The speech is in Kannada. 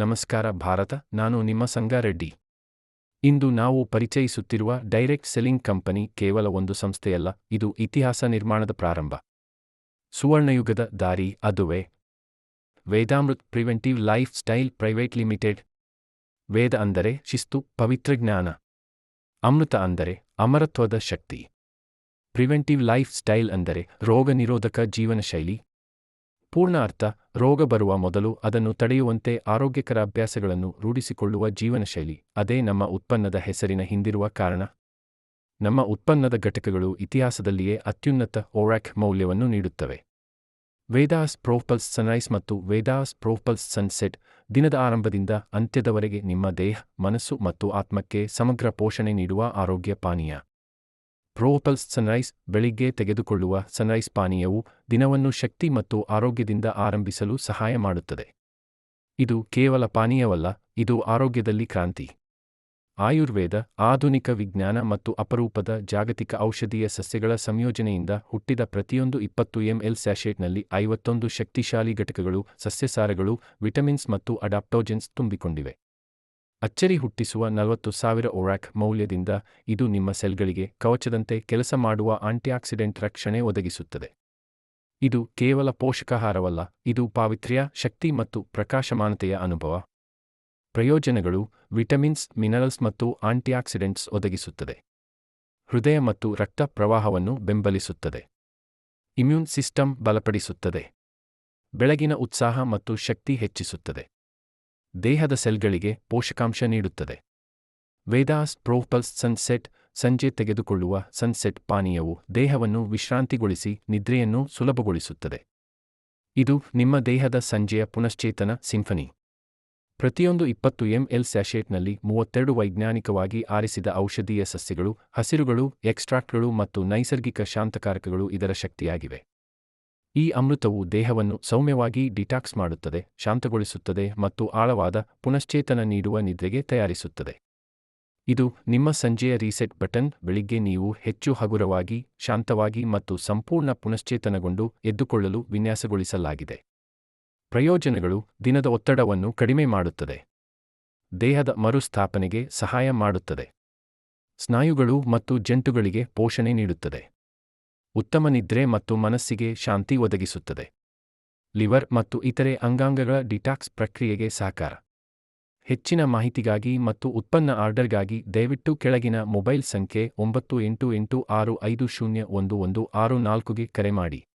ನಮಸ್ಕಾರ ಭಾರತ, ನಾನು ನಿಮ್ಮ ಸಂಗಾರೆಡ್ಡಿ ಇಂದು ನಾವು ಪರಿಚಯಿಸುತ್ತಿರುವ ಡೈರೆಕ್ಟ್ ಸೆಲ್ಲಿಂಗ್ ಕಂಪನಿ ಕೇವಲ ಒಂದು ಸಂಸ್ಥೆಯಲ್ಲ, ಇದು ಇತಿಹಾಸ ನಿರ್ಮಾಣದ ಪ್ರಾರಂಭ. ಸುವರ್ಣಯುಗದ ದಾರಿ, ಅದುವೇ. Vedamrut preventive lifestyle private limited. ವೇದ ಅಂದರೆ ಶಿಸ್ತು, ಪವಿತ್ರ ಜ್ಞಾನ. ಅಮೃತ ಅಂದರೆ ಅಮರತ್ವದ ಶಕ್ತಿ. ಪ್ರಿವೆಂಟಿವ್ ಲೈಫ್ ಸ್ಟೈಲ್ ಅಂದರೆ ರೋಗ ನಿರೋಧಕ ಜೀವನ ಶೈಲಿ ಪೂರ್ಣ ಅರ್ಥ ರೋಗ ಬರುವ ಮೊದಲು ಅದನ್ನು ತಡೆಯುವಂತೆ ಆರೋಗ್ಯಕರ ಅಭ್ಯಾಸಗಳನ್ನು ರೂಢಿಸಿಕೊಳ್ಳುವ ಜೀವನಶೈಲಿ, ಅದೇ ನಮ್ಮ ಉತ್ಪನ್ನದ ಹೆಸರಿನ ಹಿಂದಿರುವ ಕಾರಣ. ನಮ್ಮ ಉತ್ಪನ್ನದ ಘಟಕಗಳು ಇತಿಹಾಸದಲ್ಲಿಯೇ ಅತ್ಯುನ್ನತ ಓರಾಕ್ ಮೌಲ್ಯವನ್ನು ನೀಡುತ್ತವೆ. ವೇದಾಸ್ ಪ್ರೋಪಲ್ಸ್ ಸನ್ರೈಸ್ ಮತ್ತು ವೇದಾಸ್ ಪ್ರೋಪಲ್ಸ್ ಸನ್ಸೆಟ್ ದಿನದ ಆರಂಭದಿಂದ ಅಂತ್ಯದವರೆಗೆ ನಿಮ್ಮ ದೇಹ, ಮನಸ್ಸು ಮತ್ತು ಆತ್ಮಕ್ಕೆ ಸಮಗ್ರ ಪೋಷಣೆ ನೀಡುವ ಆರೋಗ್ಯ ಪಾನೀಯ. ಪ್ರೋಪಲ್ಸ್ ಸನ್ರೈಸ್ ಬೆಳಿಗ್ಗೆ ತೆಗೆದುಕೊಳ್ಳುವ ಸನ್ರೈಸ್ ಪಾನೀಯವು ದಿನವನ್ನು ಶಕ್ತಿ ಮತ್ತು ಆರೋಗ್ಯದಿಂದ ಆರಂಭಿಸಲು ಸಹಾಯ ಮಾಡುತ್ತದೆ. ಇದು ಕೇವಲ ಪಾನೀಯವಲ್ಲ, ಇದು ಆರೋಗ್ಯದಲ್ಲಿ ಕ್ರಾಂತಿ. ಆಯುರ್ವೇದ, ಆಧುನಿಕ ವಿಜ್ಞಾನ ಮತ್ತು ಅಪರೂಪದ ಜಾಗತಿಕ ಔಷಧೀಯ ಸಸ್ಯಗಳ ಸಂಯೋಜನೆಯಿಂದ ಹುಟ್ಟಿದ ಪ್ರತಿಯೊಂದು ಇಪ್ಪತ್ತು ಎಂಎಲ್ ಸ್ಯಾಶೇಟ್ನಲ್ಲಿ ಐವತ್ತೊಂದು ಶಕ್ತಿಶಾಲಿ ಘಟಕಗಳು, ಸಸ್ಯಸಾರಗಳು, ವಿಟಮಿನ್ಸ್ ಮತ್ತು ಅಡಾಪ್ಟೋಜೆನ್ಸ್ ತುಂಬಿಕೊಂಡಿವೆ. ಅಚ್ಚರಿ ಹುಟ್ಟಿಸುವ ನಲವತ್ತು ಸಾವಿರ ಒರಾಕ್ ಮೌಲ್ಯದಿಂದ ಇದು ನಿಮ್ಮ ಸೆಲ್ಗಳಿಗೆ ಕವಚದಂತೆ ಕೆಲಸ ಮಾಡುವ ಆಂಟಿಆಕ್ಸಿಡೆಂಟ್ ರಕ್ಷಣೆ ಒದಗಿಸುತ್ತದೆ. ಇದು ಕೇವಲ ಪೋಷಕಾಹಾರವಲ್ಲ, ಇದು ಪಾವಿತ್ರ್ಯ, ಶಕ್ತಿ ಮತ್ತು ಪ್ರಕಾಶಮಾನತೆಯ ಅನುಭವ. ಪ್ರಯೋಜನಗಳು ವಿಟಮಿನ್ಸ್, ಮಿನರಲ್ಸ್ ಮತ್ತು ಆಂಟಿಆಕ್ಸಿಡೆಂಟ್ಸ್ ಒದಗಿಸುತ್ತದೆ. ಹೃದಯ ಮತ್ತು ರಕ್ತ ಪ್ರವಾಹವನ್ನು ಬೆಂಬಲಿಸುತ್ತದೆ. ಇಮ್ಯೂನ್ ಸಿಸ್ಟಮ್ ಬಲಪಡಿಸುತ್ತದೆ. ಬೆಳಗಿನ ಉತ್ಸಾಹ ಮತ್ತು ಶಕ್ತಿ ಹೆಚ್ಚಿಸುತ್ತದೆ. ದೇಹದ ಸೆಲ್ಗಳಿಗೆ ಪೋಷಕಾಂಶ ನೀಡುತ್ತದೆ. ವೇದಾಸ್ ಪ್ರೋಪಲ್ಸ್ ಸನ್ಸೆಟ್, ಸಂಜೆ ತೆಗೆದುಕೊಳ್ಳುವ ಸನ್ಸೆಟ್ ಪಾನೀಯವು ದೇಹವನ್ನು ವಿಶ್ರಾಂತಿಗೊಳಿಸಿ ನಿದ್ರೆಯನ್ನು ಸುಲಭಗೊಳಿಸುತ್ತದೆ. ಇದು ನಿಮ್ಮ ದೇಹದ ಸಂಜೆಯ ಪುನಶ್ಚೇತನ ಸಿಂಫನಿ. ಪ್ರತಿಯೊಂದು ಇಪ್ಪತ್ತು ಎಂಎಲ್ ಸ್ಯಾಶೇಟ್ನಲ್ಲಿ ಮೂವತ್ತೆರಡು ವೈಜ್ಞಾನಿಕವಾಗಿ ಆರಿಸಿದ ಔಷಧೀಯ ಸಸ್ಯಗಳು, ಹಸಿರುಗಳು, ಎಕ್ಸ್ಟ್ರಾಕ್ಟ್ಗಳು ಮತ್ತು ನೈಸರ್ಗಿಕ ಶಾಂತಕಾರಕಗಳು ಇದರ ಶಕ್ತಿಯಾಗಿವೆ. ಈ ಅಮೃತವು ದೇಹವನ್ನು ಸೌಮ್ಯವಾಗಿ ಡಿಟಾಕ್ಸ್ ಮಾಡುತ್ತದೆ, ಶಾಂತಗೊಳಿಸುತ್ತದೆ ಮತ್ತು ಆಳವಾದ ಪುನಶ್ಚೇತನ ನೀಡುವ ನಿದ್ರೆಗೆ ತಯಾರಿಸುತ್ತದೆ. ಇದು ನಿಮ್ಮ ಸಂಜೆಯ ರೀಸೆಟ್ ಬಟನ್, ಬೆಳಿಗ್ಗೆ ನೀವು ಹೆಚ್ಚು ಹಗುರವಾಗಿ, ಶಾಂತವಾಗಿ ಮತ್ತು ಸಂಪೂರ್ಣ ಪುನಶ್ಚೇತನಗೊಂಡು ಎದ್ದುಕೊಳ್ಳಲು ವಿನ್ಯಾಸಗೊಳಿಸಲಾಗಿದೆ. ಪ್ರಯೋಜನಗಳು ದಿನದ ಒತ್ತಡವನ್ನು ಕಡಿಮೆ ಮಾಡುತ್ತದೆ. ದೇಹದ ಮರುಸ್ಥಾಪನೆಗೆ ಸಹಾಯ ಮಾಡುತ್ತದೆ. ಸ್ನಾಯುಗಳು ಮತ್ತು ಜಂಟುಗಳಿಗೆ ಪೋಷಣೆ ನೀಡುತ್ತದೆ. ಉತ್ತಮ ನಿದ್ರೆ ಮತ್ತು ಮನಸ್ಸಿಗೆ ಶಾಂತಿ ಒದಗಿಸುತ್ತದೆ. ಲಿವರ್ ಮತ್ತು ಇತರೆ ಅಂಗಾಂಗಗಳ ಡಿಟಾಕ್ಸ್ ಪ್ರಕ್ರಿಯೆಗೆ ಸಹಕಾರ. ಹೆಚ್ಚಿನ ಮಾಹಿತಿಗಾಗಿ ಮತ್ತು ಉತ್ಪನ್ನ ಆರ್ಡರ್ಗಾಗಿ ದಯವಿಟ್ಟು ಕೆಳಗಿನ ಮೊಬೈಲ್ ಸಂಖ್ಯೆ ಒಂಬತ್ತು ಎಂಟು ಎಂಟು ಆರು ಐದು ಶೂನ್ಯ ಒಂದು ಒಂದು ಆರು ನಾಲ್ಕುಗೆ ಕರೆ ಮಾಡಿ.